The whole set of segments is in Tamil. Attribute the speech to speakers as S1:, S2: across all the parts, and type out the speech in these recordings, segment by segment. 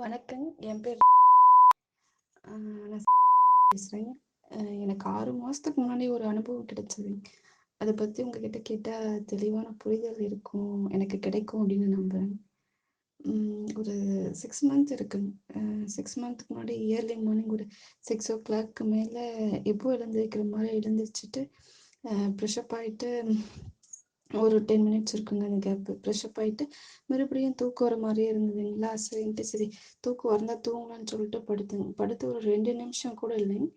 S1: வணக்கம். என் பேர் நான் பேசுறேன். எனக்கு ஆறு மாசத்துக்கு முன்னாடி ஒரு அனுபவம் கிடைச்சது. அதை பத்தி உங்ககிட்ட கேட்டா தெளிவான புரிதல் இருக்கும். எனக்கு கிடைக்கும் அப்படின்னு நம்புறேன். ஒரு சிக்ஸ் மந்த் இருக்குங்க. சிக்ஸ் மந்த்துக்கு முன்னாடி இயர்லி மார்னிங் ஒரு 6:00க்கு மேல எப்பவும் எழுந்திரிக்கிற மாரி எழுந்திரிச்சுட்டு, அ ஃப்ரெஷ் அப் ஆயிட்டு ஒரு 10 மினிட்ஸ் இருக்குங்க அந்த கேப்பு. ப்ரெஷ்அப் ஆயிட்டு மறுபடியும் தூக்கம் வர மாதிரியே இருந்ததுங்களா, சரின்ட்டு சரி தூக்கம் வந்தால் தூங்கலான்னு சொல்லிட்டு படுத்துங்க படுத்து ஒரு ரெண்டு நிமிஷம் கூட இல்லைங்க.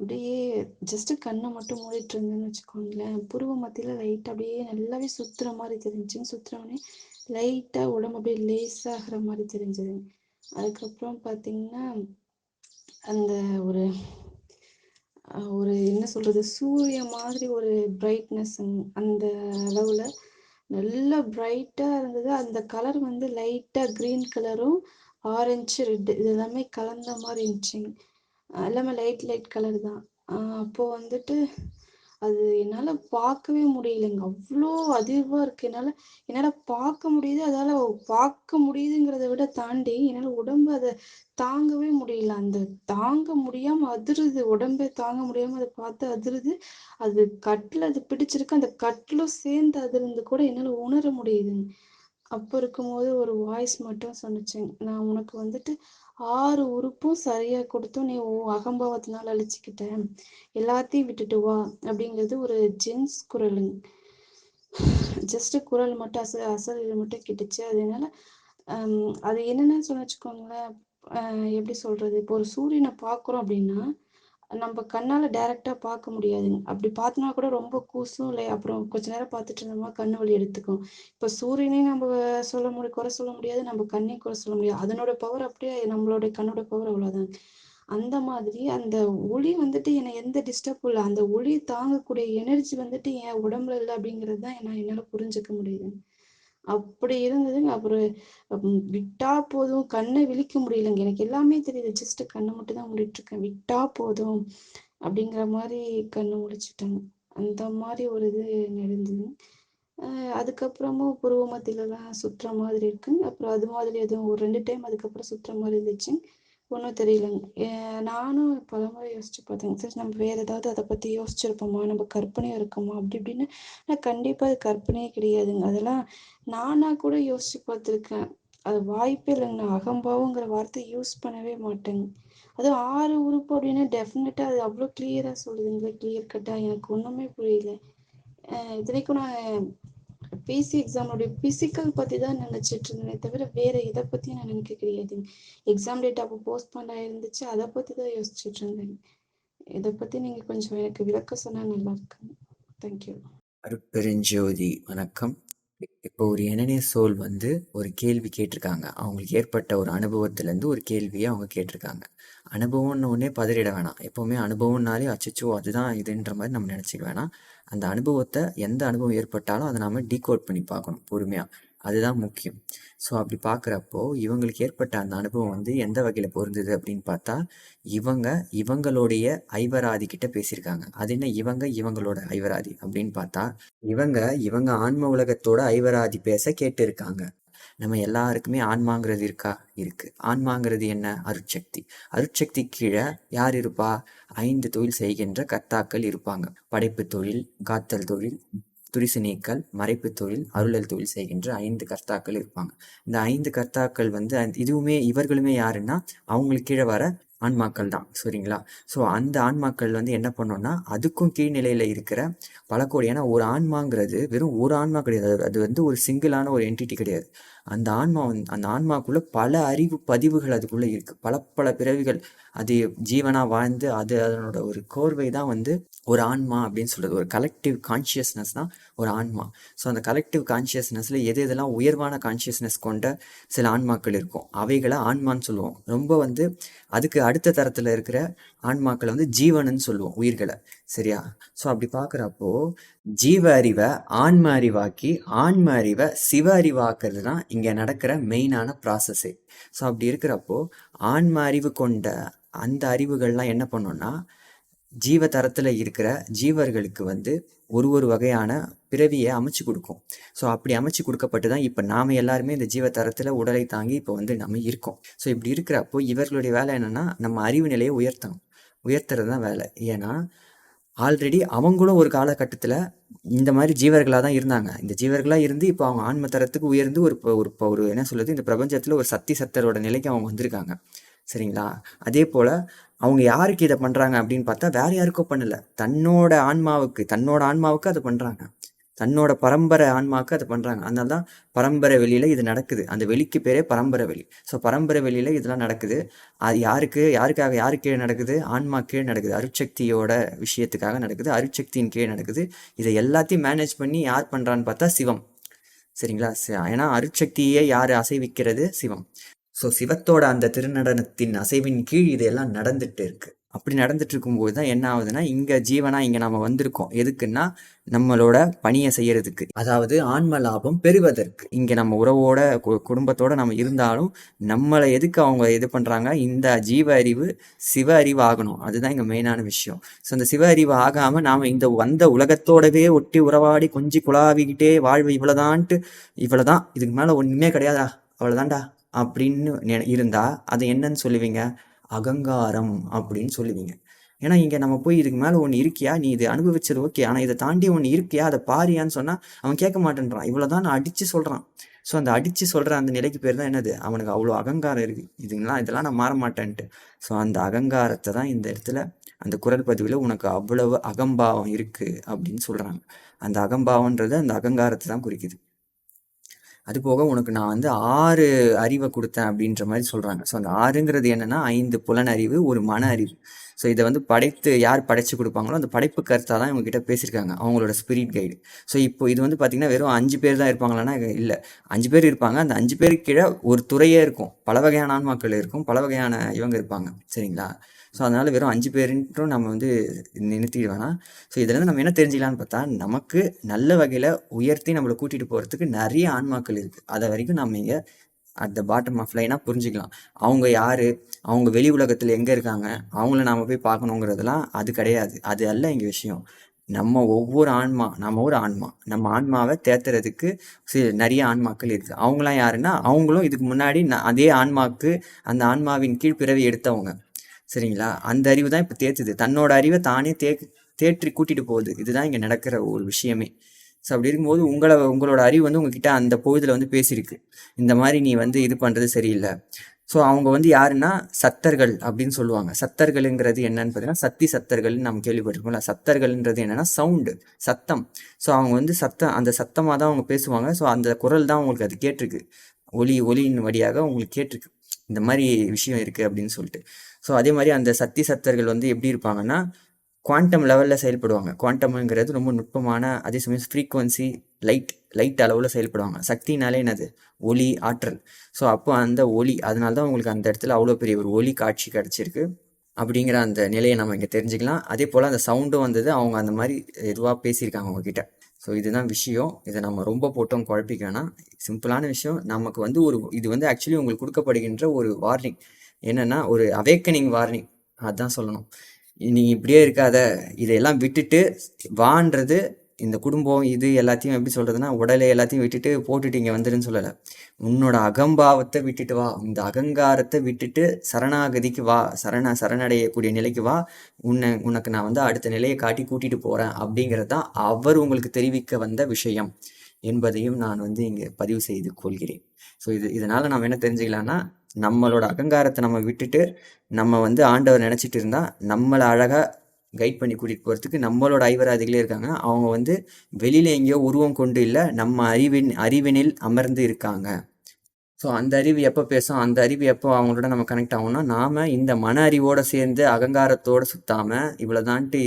S1: அப்படியே ஜஸ்ட் கண்ணை மட்டும் மூடிட்டு இருந்தேன்னு வச்சுக்கோங்களேன். புருவ மத்தியில் லைட்டாக அப்படியே நல்லாவே சுற்றுற மாதிரி தெரிஞ்சுங்க. சுத்துனோனே லைட்டாக உடம்பு அப்படியே லேஸாகிற மாதிரி தெரிஞ்சதுங்க. அதுக்கப்புறம் பார்த்தீங்கன்னா, அந்த ஒரு ஒரு என்ன சொல்றது? சூரியன் மாதிரி ஒரு பிரைட்னஸ் அந்த அளவுல நல்லா பிரைட்டா இருந்தது. அந்த கலர் வந்து லைட்டா கிரீன் கலரும், ஆரஞ்சு, ரெட்டு இது எல்லாமே கலந்த மாதிரி இருந்துச்சுங்க. எல்லாமே லைட் லைட் கலர் தான். அப்போ வந்துட்டு அது என்னால பார்க்கவே முடியலைங்க. அவ்வளோ அதிர்வா இருக்கு. என்னால என்னால பார்க்க முடியுது. அதால பார்க்க முடியுதுங்கிறத விட தாண்டி என்னால உடம்பு அதை தாங்கவே முடியல. அந்த தாங்க முடியாம அதிருது. உடம்பே தாங்க முடியாம அதை பார்த்து அதிருது. அது கட்டில் அது பிடிச்சிருக்கு. அந்த கட்டிலும் சேர்ந்து அதிருந்து கூட என்னால உணர முடியுதுங்க. அப்போ இருக்கும்போது ஒரு வாய்ஸ் மட்டும் சொன்னுச்சுங்க. "நான் உனக்கு வந்துட்டு ஆறு உறுப்பும் சரியா கொடுத்தும் நீ உன் அகம்பாவத்தினால அழிச்சுக்கிட்ட. எல்லாத்தையும் விட்டுட்டு வா" அப்படிங்கிறது ஒரு ஜென்ஸ் குரலுங்க. ஜஸ்ட் குரல் மட்டும் அச அசரீரி மட்டும் கிட்டுச்சு அது அது என்னென்னு சொன்ன வச்சுக்கோங்களேன், எப்படி சொல்றது? இப்போ ஒரு சூரியனை பார்க்குறோம் அப்படின்னா, நம்ம கண்ணால டைரக்ட்டா பார்க்க முடியாதுங்க. அப்படி பார்த்தனா கூட ரொம்ப கூசும். இல்லை அப்புறம் கொஞ்ச நேரம் பார்த்துட்டு இருந்தோம்னா கண்ணு வலி எடுத்துக்கும். இப்போ சூரியனையும் நம்ம சொல்ல முடியும் குறை சொல்ல முடியாது. நம்ம கண்ணையும் குறை சொல்ல முடியாது. அதனோட பவர் அப்படியே நம்மளோட கண்ணோட பவர் அவ்வளோதாங்க. அந்த மாதிரி அந்த ஒளி வந்துட்டு என்னை எந்த டிஸ்டர்பும் இல்லை அந்த ஒளி தாங்கக்கூடிய எனர்ஜி வந்துட்டு என் உடம்புல இல்லை அப்படிங்கிறது தான் நான் என்னால புரிஞ்சுக்க முடியுது அப்படி இருந்ததுங்க. அப்புறம் விட்டா போதும் கண்ணை விழிக்க முடியலங்க. எனக்கு எல்லாமே தெரியுது. ஜஸ்ட் கண்ணை மட்டும் தான் மூடிட்டுருக்கேன். விட்டா போதும் அப்படிங்கிற மாதிரி கண்ணு முடிச்சுட்டாங்க அந்த மாதிரி ஒரு இது நடந்தது அதுக்கப்புறமும் புருவ மத்தியிலலாம் சுற்றுற மாதிரி இருக்குங்க. அப்புறம் அது மாதிரி எதுவும் ஒரு ரெண்டு டைம் அதுக்கப்புறம் சுற்றுற மாதிரி இருந்துச்சுங்க. ஒன்றும் தெரியலங்க. நானும் பலமுறை யோசிச்சு பார்த்தேங்க. சரி நம்ம வேற ஏதாவது அதை பத்தி யோசிச்சிருப்போமா? நம்ம கற்பனையா இருக்குமா? அப்படி இப்படின்னு. ஆனால் கண்டிப்பா அது கற்பனையே கிடையாதுங்க. அதெல்லாம் நானா கூட யோசிச்சு பார்த்துருக்கேன். அது வாய்ப்பே இல்லைங்க. அகம்பாவங்கிற வார்த்தை யூஸ் பண்ணவே மாட்டேங்க. அதுவும் ஆறு உறுப்பு அப்படின்னா டெஃபினட்டா அது அவ்வளோ கிளியரா சொல்லுதுங்களே, கிளியர் கட்டா எனக்கு ஒண்ணுமே புரியல. இது வரைக்கும் நான் பிசி எக்ஸாமோடைய பிசிக்கல் பத்தி தான் நினைச்சிட்டு இருந்தேனே தவிர, வேற இதை பத்தியும் நான் நினைக்க கிடையாது எக்ஸாம் டேட் அப்போ போஸ்ட்போன் ஆயிருந்துச்சு. அதை பத்தி தான் யோசிச்சுட்டு இருந்தேன் இதை பத்தி நீங்க கொஞ்சம் எனக்கு விளக்க சொன்னா நல்லா இருக்குங்க. Thank you.
S2: வணக்கம். இப்போ ஒரு எண்ணெய சோல் வந்து ஒரு கேள்வி கேட்டிருக்காங்க. அவங்களுக்கு ஏற்பட்ட ஒரு அனுபவத்திலேருந்து ஒரு கேள்வியை அவங்க கேட்டிருக்காங்க. அனுபவம்னு உடனே பதறிட வேணாம். எப்போவுமே அனுபவம்னாலே அச்சச்சோ! அதுதான் இதுன்ற மாதிரி நம்ம நினச்சிக்க வேணாம். அந்த அனுபவத்தை எந்த அனுபவம் ஏற்பட்டாலும் அத நாம் டீகோட் பண்ணி பார்க்கணும் பொறுமையாக அதுதான் முக்கியம். ஸோ அப்படி பார்க்குறப்போ, இவங்களுக்கு ஏற்பட்ட அந்த அனுபவம் வந்து எந்த வகையில் பொருந்துது அப்படின்னு பார்த்தா, இவங்க இவங்களுடைய ஐவராதி கிட்ட பேசியிருக்காங்க. அது என்ன இவங்க இவங்களோட ஐவராதி அப்படின்னு பார்த்தா, இவங்க இவங்க ஆன்ம உலகத்தோட ஐவராதி பேச கேட்டிருக்காங்க. நம்ம எல்லாருக்குமே ஆன்மாங்கிறது இருக்கா? இருக்கு. ஆன்மாங்கிறது என்ன? அருட்சக்தி. அருட்சக்தி கீழே யார் இருப்பா? ஐந்து தொழில் செய்கின்ற கர்த்தாக்கள் இருப்பாங்க. படைப்பு தொழில், காத்தல் தொழில், துரிசு நீக்கல், மறைப்பு தொழில், அருளல் தொழில் செய்கின்ற ஐந்து கர்த்தாக்கள் இருப்பாங்க. இந்த ஐந்து கர்த்தாக்கள் வந்து இதுவுமே இவர்களுமே யாருன்னா, அவங்களுக்கு கீழே வர ஆன்மாக்கள் தான். சரிங்களா? ஸோ அந்த ஆன்மாக்கள் வந்து என்ன பண்ணும்னா, அதுக்கும் கீழ்நிலையில் இருக்கிற பல கோடி ஏன்னா ஒரு ஆன்மாங்கிறது வெறும் ஒரு ஆன்மா கிடையாது. அது வந்து ஒரு சிங்கிளான ஒரு என்டிட்டி கிடையாது. அந்த ஆன்மா வந்து அந்த ஆன்மாக்குள்ளே பல அறிவு பதிவுகள் அதுக்குள்ளே இருக்குது பல பல பிறவிகள் அது ஜீவனாக வாழ்ந்து அது அதனோட ஒரு கோர்வை தான் வந்து ஒரு ஆன்மா அப்படின்னு சொல்கிறது ஒரு கலெக்டிவ் கான்ஷியஸ்னஸ் தான் ஒரு ஆன்மா. ஸோ அந்த கலெக்டிவ் கான்ஷியஸ்னஸில் எது எதெல்லாம் உயர்வான கான்ஷியஸ்னஸ் கொண்ட சில ஆன்மாக்கள் இருக்கும். அவைகளை ஆன்மான்னு சொல்லுவோம். ரொம்ப வந்து அதுக்கு அடுத்த தரத்தில் இருக்கிற ஆன்மாக்களை வந்து ஜீவன்னு சொல்லுவோம். உயிர்களை சரியா? ஸோ அப்படி பார்க்குறப்போ, ஜீவ அறிவை ஆன்ம அறிவாக்கி, ஆன்ம அறிவை சிவ அறிவாக்குறது தான் இங்கே நடக்கிற மெயினான ப்ராசஸே. ஸோ அப்படி இருக்கிறப்போ, ஆன்ம அறிவு கொண்ட அந்த அறிவுகள்லாம் என்ன பண்ணோன்னா ஜீவ தரத்தில் இருக்கிற ஜீவர்களுக்கு வந்து ஒரு ஒரு வகையான பிறவியை அமைச்சு கொடுக்கும். ஸோ அப்படி அமைச்சு கொடுக்கப்பட்டு தான் இப்போ நாம் எல்லாருமே இந்த ஜீவ தரத்தில் உடலை தாங்கி இப்போ வந்து நம்ம இருக்கோம். ஸோ இப்படி இருக்கிறப்போ இவர்களுடைய வேலை என்னென்னா நம்ம அறிவு நிலையை உயர்த்தணும். உயர்த்துறது தான் வேலை. ஏன்னா ஆல்ரெடி அவங்களும் ஒரு காலகட்டத்தில் இந்த மாதிரி ஜீவர்களாக தான் இருந்தாங்க. இந்த ஜீவர்களாக இருந்து இப்போ அவங்க ஆன்ம தரத்துக்கு உயர்ந்து ஒரு இப்போ ஒரு இப்போ ஒரு என்ன சொல்கிறது இந்த பிரபஞ்சத்தில் ஒரு சக்தி சத்தரோட நிலைக்கு அவங்க வந்திருக்காங்க. சரிங்களா? அதே போல் அவங்க யாருக்கு இதை பண்ணுறாங்க அப்படின்னு பார்த்தா வேற யாருக்கோ பண்ணலை. தன்னோட ஆன்மாவுக்கு தன்னோட ஆன்மாவுக்கு அதை பண்ணுறாங்க தன்னோட பரம்பரை ஆன்மாவுக்கு அதை பண்ணுறாங்க அதனால தான் பரம்பரை வெளியில் இது நடக்குது. அந்த வெளிக்கு பேரே பரம்பரை வெளி. ஸோ பரம்பரை வெளியில் இதெல்லாம் நடக்குது. அது யாருக்கு யாருக்காக யாரு கீழே நடக்குது? ஆன்மா கீழே நடக்குது. அருட்சக்தியோட விஷயத்துக்காக நடக்குது. அருட்சக்தியின் கீழே நடக்குது. இதை எல்லாத்தையும் மேனேஜ் பண்ணி யார் பண்ணுறான்னு பார்த்தா சிவம். சரிங்களா? ஏன்னா அருட்சக்தியே யார் அசைவிக்கிறது? சிவம். ஸோ சிவத்தோட அந்த திருநடனத்தின் அசைவின் கீழ் இதெல்லாம் நடந்துட்டு இருக்கு. அப்படி நடந்துட்டு இருக்கும்போது தான் என்ன ஆகுதுன்னா இங்கே ஜீவனா இங்கே நாம வந்திருக்கோம். எதுக்குன்னா நம்மளோட பணியை செய்யறதுக்கு. அதாவது ஆன்ம லாபம் பெறுவதற்கு. இங்கே நம்ம உறவோட கு- குடும்பத்தோட நம்ம இருந்தாலும் நம்மளை எதுக்கு அவங்க இது பண்ணுறாங்க இந்த ஜீவ அறிவு சிவ அறிவு ஆகணும். அதுதான் இங்கே மெயினான விஷயம். ஸோ அந்த சிவ அறிவு ஆகாமல் நாம் இந்த வந்த உலகத்தோடவே ஒட்டி உறவாடி கொஞ்சி குழாவிக்கிட்டே வாழ்வு இவ்வளோதான்ட்டு இவ்வளோதான். இதுக்கு மேலே ஒன்றுமே கிடையாதா? அவ்வளோதான்டா. அப்படின்னு இருந்தால் இருந்தா அது என்னன்னு சொல்லுவீங்க? அகங்காரம் அப்படின்னு சொல்லுவீங்க. ஏன்னா இங்கே நம்ம போய் இதுக்கு மேலே ஒன்று இருக்கியா? நீ இது அனுபவிச்சது ஓகே. ஆனால் இதை தாண்டி ஒன்று இருக்கியா? அதை பாரியான்னு சொன்னால் அவன் கேட்க மாட்டேன்றான். இவ்வளோ தான் நான் அடித்து சொல்கிறான் ஸோ அந்த அடித்து சொல்கிற அந்த நிலைக்கு பேர் தான் என்னது? அவனுக்கு அவ்வளோ அகங்காரம் இருக்குது இதுங்களாம் இதெல்லாம் நான் மாற மாட்டேன்ட்டு. ஸோ அந்த அகங்காரத்தை தான் இந்த இடத்துல அந்த குரல் பதிவில் உனக்கு அவ்வளவு அகம்பாவம் இருக்குது அப்படின்னு சொல்கிறாங்க அந்த அகம்பாவன்றது அந்த அகங்காரத்தை தான் குறிக்குது. அது போக உனக்கு நான் வந்து ஆறு அறிவை கொடுத்தேன் அப்படின்ற மாதிரி சொல்கிறாங்க ஸோ அந்த ஆறுங்கிறது என்னென்னா ஐந்து புலன் அறிவு ஒரு மன அறிவு. ஸோ இதை வந்து படைத்து யார் படைச்சு கொடுப்பாங்களோ அந்த படைப்பு கருத்தாக தான் இவங்ககிட்ட பேசியிருக்காங்க அவங்களோட ஸ்பிரிட் கைடு ஸோ இப்போ இது வந்து பார்த்தீங்கன்னா வெறும் அஞ்சு பேர் தான் இருப்பாங்களான்னா இல்லை. அஞ்சு பேர் இருப்பாங்க அந்த அஞ்சு பேருக்கு கீழே ஒரு துறையே இருக்கும். பல வகையான ஆன்மாக்கள் இருக்கும் பல வகையான இவங்க இருப்பாங்க. சரிங்களா? ஸோ அதனால் வெறும் அஞ்சு பேருன்ட்டும் நம்ம வந்து நிறுத்திட வேணாம் ஸோ இதுலேருந்து நம்ம என்ன தெரிஞ்சுக்கலாம்னு பார்த்தா நமக்கு நல்ல வகையில் உயர்த்தி நம்மளை கூட்டிகிட்டு போகிறதுக்கு நிறைய ஆன்மாக்கள் இருக்குது அதை வரைக்கும் நம்ம இங்கே அட் த பாட்டம் ஆஃப் லைனாக புரிஞ்சுக்கலாம். அவங்க யார்? அவங்க வெளி உலகத்தில் எங்கே இருக்காங்க? அவங்கள நாம் போய் பார்க்கணுங்கிறதெல்லாம் அது கிடையாது. அது அல்ல இங்கே விஷயம். நம்ம ஒவ்வொரு ஆன்மா நம்ம ஒரு ஆன்மா நம்ம ஆன்மாவை தேத்துறதுக்கு நிறைய ஆன்மாக்கள் இருக்குது அவங்களாம் யாருன்னா அவங்களும் இதுக்கு முன்னாடி அதே ஆன்மாவுக்கு அந்த ஆன்மாவின் கீழ் பிறவி எடுத்தவங்க. சரிங்களா? அந்த அறிவு தான் இப்போ தேத்துது. தன்னோட அறிவை தானே தே தேற்றி கூட்டிட்டு போகுது. இதுதான் இங்கே நடக்கிற ஒரு விஷயமே. ஸோ அப்படி இருக்கும்போது உங்களை உங்களோட அறிவு வந்து உங்ககிட்ட அந்த பொழுதுல வந்து பேசியிருக்கு. இந்த மாதிரி நீ வந்து இது பண்ணுறது சரியில்லை. ஸோ அவங்க வந்து யாருன்னா சத்தர்கள் அப்படின்னு சொல்லுவாங்க. சத்தர்களுங்கிறது என்னன்னு பார்த்தீங்கன்னா சக்தி சத்தர்கள்னு நம்ம கேள்விப்பட்டிருக்கோம்ல சத்தர்கள்ன்றது என்னன்னா சவுண்டு சத்தம். ஸோ அவங்க வந்து சத்தம் அந்த சத்தமாக தான் அவங்க பேசுவாங்க. ஸோ அந்த குரல் தான் உங்களுக்கு அது கேட்டிருக்கு. ஒலி ஒலியின் வழியாக உங்களுக்கு கேட்டிருக்கு. இந்த மாதிரி விஷயம் இருக்குது அப்படின்னு சொல்லிட்டு. ஸோ அதே மாதிரி அந்த சக்தி சத்தர்கள் வந்து எப்படி இருப்பாங்கன்னா குவாண்டம் லெவலில் செயல்படுவாங்க. குவாண்டம்ங்கிறது ரொம்ப நுட்பமான அதே சமயம் ஃப்ரீக்குவன்சி லைட் லைட் அளவில் செயல்படுவாங்க. சக்தினாலே என்னது? ஒளி ஆற்றல். ஸோ அப்போ அந்த ஒளி அதனால தான் உங்களுக்கு அந்த இடத்துல அவ்வளோ பெரிய ஒரு ஒளி காட்சி கிடச்சிருக்கு அப்படிங்கிற அந்த நிலையை நம்ம இங்கே தெரிஞ்சுக்கலாம். அதே போல் அந்த சவுண்டும் வந்தது அவங்க அந்த மாதிரி இதுவாக பேசியிருக்காங்க அவங்கக்கிட்ட ஸோ இதுதான் விஷயம். இதை நம்ம ரொம்ப போட்டோம் குழப்பிக்க வேணாம். சிம்பிளான விஷயம். நமக்கு வந்து ஒரு இது வந்து ஆக்சுவலி உங்களுக்கு கொடுக்கப்படுகின்ற ஒரு வார்னிங் என்னன்னா ஒரு அவேக்கனிங் வார்னிங் அதான் சொல்லணும். நீ இப்படியே இருக்காத. இதையெல்லாம் விட்டுட்டு வான்றது இந்த குடும்பம் இது எல்லாத்தையும் எப்படி சொல்கிறதுனா உடலை எல்லாத்தையும் விட்டுட்டு போட்டுட்டு இங்கே வந்துருன்னு சொல்லலை. உன்னோட அகம்பாவத்தை விட்டுட்டு வா. இந்த அகங்காரத்தை விட்டுட்டு சரணாகதிக்கு வா. சரண சரணடையக்கூடிய நிலைக்கு வா. உன்னை உனக்கு நான் வந்து அடுத்த நிலையை காட்டி கூட்டிகிட்டு போகிறேன் அப்படிங்கிறது தான் அவர் உங்களுக்கு தெரிவிக்க வந்த விஷயம். என்பதையும் நான் வந்து இங்கே பதிவு செய்து கொள்கிறேன். ஸோ இது இதனால் நம்ம என்ன தெரிஞ்சுக்கலாம்னா நம்மளோட அகங்காரத்தை நம்ம விட்டுட்டு நம்ம வந்து ஆண்டவர் நினச்சிட்டு இருந்தால் நம்மளை அழகாக கைட் பண்ணி கூட்டிகிட்டு போகிறதுக்கு நம்மளோட ஐவராதிகளே இருக்காங்க. அவங்க வந்து வெளியில் எங்கேயோ உருவம் கொண்டு இல்லை நம்ம அறிவின் அறிவினில் அமர்ந்து இருக்காங்க. ஸோ அந்த அறிவு எப்போ பேசும் அந்த அறிவு எப்போ அவங்களோட நம்ம கனெக்ட் ஆகும்னா நாம இந்த மன அறிவோடு சேர்ந்து அகங்காரத்தோடு சுற்றாமல் இவ்வளோதான்ட்டு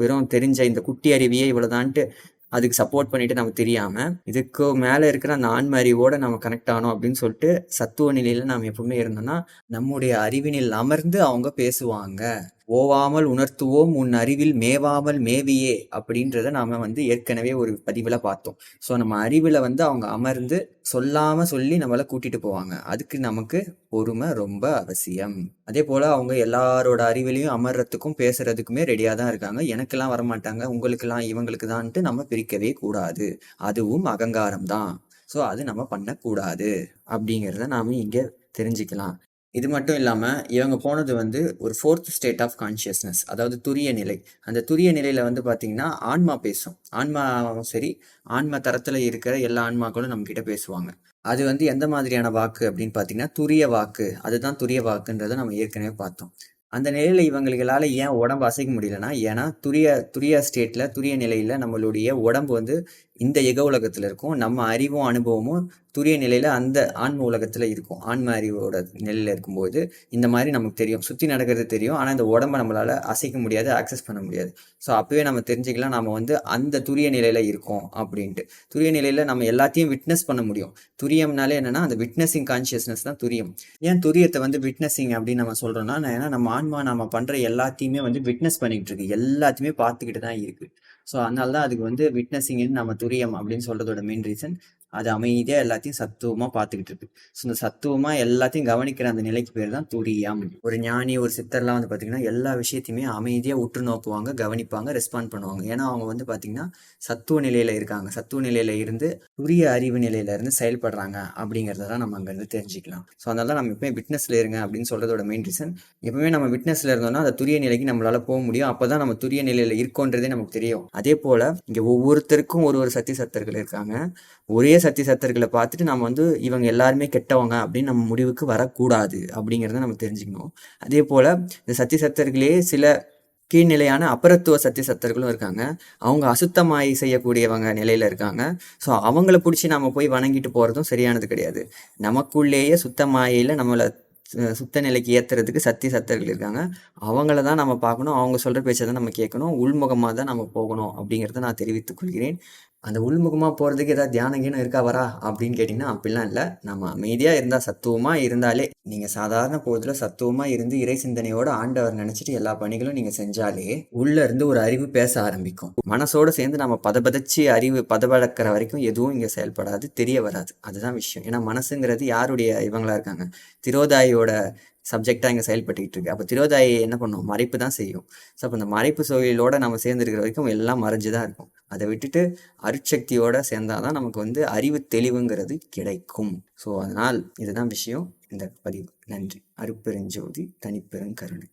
S2: வெறும் தெரிஞ்ச இந்த குட்டி அறிவியை இவ்வளோதான்ட்டு அதுக்கு சப்போர்ட் பண்ணிட்டு நம்ம தெரியாமல் இதுக்கு மேலே இருக்கிற அந்த ஆன்ம நம்ம கனெக்ட் ஆனோம் அப்படின்னு சொல்லிட்டு சத்துவ நிலையில் நாம் எப்பவுமே இருந்தோம்னா நம்முடைய அறிவினில் அமர்ந்து அவங்க பேசுவாங்க. ஓவாமல் உணர்த்துவோம் உன் அறிவில் மேவாமல் மேவியே அப்படின்றத நாம வந்து ஏற்கனவே ஒரு பதிவில் பார்த்தோம். ஸோ நம்ம அறிவில் வந்து அவங்க அமர்ந்து சொல்லாம சொல்லி நம்மளை கூட்டிட்டு போவாங்க. அதுக்கு நமக்கு பொறுமை ரொம்ப அவசியம். அதே போல அவங்க எல்லாரோட அறிவிலையும் அமர்றதுக்கும் பேசுறதுக்குமே ரெடியாக தான் இருக்காங்க. எனக்கெல்லாம் வரமாட்டாங்க உங்களுக்கெல்லாம் இவங்களுக்கு தான்ட்டு நம்ம பிரிக்கவே கூடாது. அதுவும் அகங்காரம் தான். ஸோ அது நம்ம பண்ணக்கூடாது அப்படிங்கிறத நாம இங்கே தெரிஞ்சுக்கலாம். இது மட்டும் இல்லாமல் இவங்க போனது வந்து ஒரு ஃபோர்த் ஸ்டேட் ஆஃப் கான்ஷியஸ்னஸ் அதாவது துரிய நிலை. அந்த துரிய நிலையில் வந்து பார்த்தீங்கன்னா ஆன்மா பேசும். ஆன்மாவும் சரி ஆன்மா தரத்தில் இருக்கிற எல்லா ஆன்மாக்களும் நம்மக்கிட்ட பேசுவாங்க. அது வந்து எந்த மாதிரியான வாக்கு அப்படின்னு பார்த்தீங்கன்னா துரிய வாக்கு. அதுதான் துரிய வாக்குன்றதை நம்ம ஏற்கனவே பார்த்தோம். அந்த நிலையில் இவங்களுக்களால் ஏன் உடம்பு அசைக்க முடியலன்னா ஏன்னா துரிய துரிய ஸ்டேட்டில் துரிய நிலையில் நம்மளுடைய உடம்பு வந்து இந்த எக உலகத்தில் இருக்கும். நம்ம அறிவும் அனுபவமும் துரிய நிலையில் அந்த ஆன்ம உலகத்தில் இருக்கும். ஆன்ம அறிவோட நிலையில் இருக்கும்போது இந்த மாதிரி நமக்கு தெரியும். சுற்றி நடக்கிறது தெரியும். ஆனால் இந்த உடம்ப நம்மளால் அசைக்க முடியாது ஆக்சஸ் பண்ண முடியாது. ஸோ அப்போவே நம்ம தெரிஞ்சுக்கலாம். நம்ம வந்து அந்த துரிய நிலையில் இருக்கோம் அப்படின்ட்டு. துரிய நிலையில் நம்ம எல்லாத்தையும் விட்னஸ் பண்ண முடியும். துரியம்னாலே என்னன்னா அந்த விட்னஸிங் கான்ஷியஸ்னஸ் தான் துரியம். ஏன் துரியத்தை வந்து விட்னஸிங் அப்படின்னு நம்ம சொல்கிறோம்னா ஏன்னா நம்ம ஆன்மா நம்ம பண்ணுற எல்லாத்தையுமே வந்து விட்னஸ் பண்ணிக்கிட்டு இருக்கு. எல்லாத்தையுமே பார்த்துக்கிட்டு தான் இருக்குது ஸோ அதனால தான் அதுக்கு வந்து விட்னஸிங்னு நம்ம துரியம் அப்படின்னு சொல்றதோட மெயின் ரீசன் அது அமைதியாக எல்லாத்தையும் சத்துவமாக பார்த்துக்கிட்டு இருக்கு. ஸோ இந்த சத்துவமாக எல்லாத்தையும் கவனிக்கிற அந்த நிலைக்கு பேர் தான் துரியம். ஒரு ஞானி ஒரு சித்தர்லாம் வந்து பார்த்தீங்கன்னா எல்லா விஷயத்தையுமே அமைதியாக உற்று நோக்குவாங்க கவனிப்பாங்க ரெஸ்பாண்ட் பண்ணுவாங்க. ஏன்னா அவங்க வந்து பார்த்தீங்கன்னா சத்துவ நிலையில் இருக்காங்க. சத்துவ நிலையில் இருந்து துரிய அறிவு நிலையில இருந்து செயல்படுறாங்க அப்படிங்கிறத தான் நம்ம அங்கேருந்து தெரிஞ்சுக்கலாம். ஸோ அதனால தான் நம்ம எப்பவுமே விட்னஸில் இருங்க அப்படின்னு சொல்றதோட மெயின் ரீசன் எப்பவுமே நம்ம விட்னஸில் இருந்தோம்னா அந்த துரிய நிலைக்கு நம்மளால போக முடியும். அப்போ தான் நம்ம துரிய நிலையில் இருக்கோன்றதே நமக்கு தெரியும். அதே போல் இங்கே ஒவ்வொருத்தருக்கும் ஒரு ஒரு சத்தி சத்தர்கள் இருக்காங்க. ஒரே சத்தி சத்தர்களை பார்த்துட்டு நம்ம வந்து இவங்க எல்லாருமே கெட்டவங்க அப்படின்னு நம்ம முடிவுக்கு வரக்கூடாது அப்படிங்கிறத நம்ம தெரிஞ்சுக்கணும். அதே போல் இந்த சத்தி சத்தர்களே சில கீழ்நிலையான அபரத்துவ சத்திய சத்தர்களும் இருக்காங்க. அவங்க அசுத்தமாய் செய்யக்கூடியவங்க நிலையில இருக்காங்க. ஸோ அவங்கள பிடிச்சி நம்ம போய் வணங்கிட்டு போகிறதும் சரியானது கிடையாது. நமக்குள்ளேயே சுத்தமாயில நம்மளை சுத்த நிலைக்கு ஏத்துறதுக்கு சத்திய சத்தர்கள் இருக்காங்க. அவங்கள தான் நம்ம பார்க்கணும். அவங்க சொல்ற பேச்சை தான் நம்ம கேட்கணும். உள்முகமாக தான் நம்ம போகணும் அப்படிங்கிறத நான் தெரிவித்துக் கொள்கிறேன். அந்த உள்முகமாக போகிறதுக்கு ஏதாவது தியானம் கீனம் இருக்கா வரா? அப்படின்னு கேட்டிங்கன்னா அப்படிலாம் இல்லை. நம்ம அமைதியாக இருந்தால் சத்துவமாக இருந்தாலே நீங்கள் சாதாரண போதில் சத்துவமாக இருந்து இறை சிந்தனையோடு ஆண்டவர் நினச்சிட்டு எல்லா பணிகளும் நீங்கள் செஞ்சாலே உள்ளே இருந்து ஒரு அறிவு பேச ஆரம்பிக்கும். மனசோட சேர்ந்து நம்ம பதபதச்சு அறிவு பதபடக்கிற வரைக்கும் எதுவும் இங்கே செயல்படாது தெரிய வராது. அதுதான் விஷயம். ஏன்னா மனசுங்கிறது யாருடைய இவங்களா இருக்காங்க? திரோதாயோட சப்ஜெக்டாக இங்கே செயல்பட்டுக்கிட்டு இருக்கு. அப்போ திரோதாயி என்ன பண்ணும்? மறைப்பு தான் செய்யும். ஸோ அப்போ அந்த மறைப்பு சூழலோட நம்ம சேர்ந்துருக்கிற வரைக்கும் எல்லாம் மறைஞ்சு தான் இருக்கும். அதை விட்டுட்டு அருட்சக்தியோட சேர்ந்தாதான் நமக்கு வந்து அறிவு தெளிவுங்கிறது கிடைக்கும். ஸோ அதனால் இதுதான் விஷயம். இந்த பதிவு. நன்றி. அருப்பெருஞ்சோதி தனிப்பெருங்கருணை.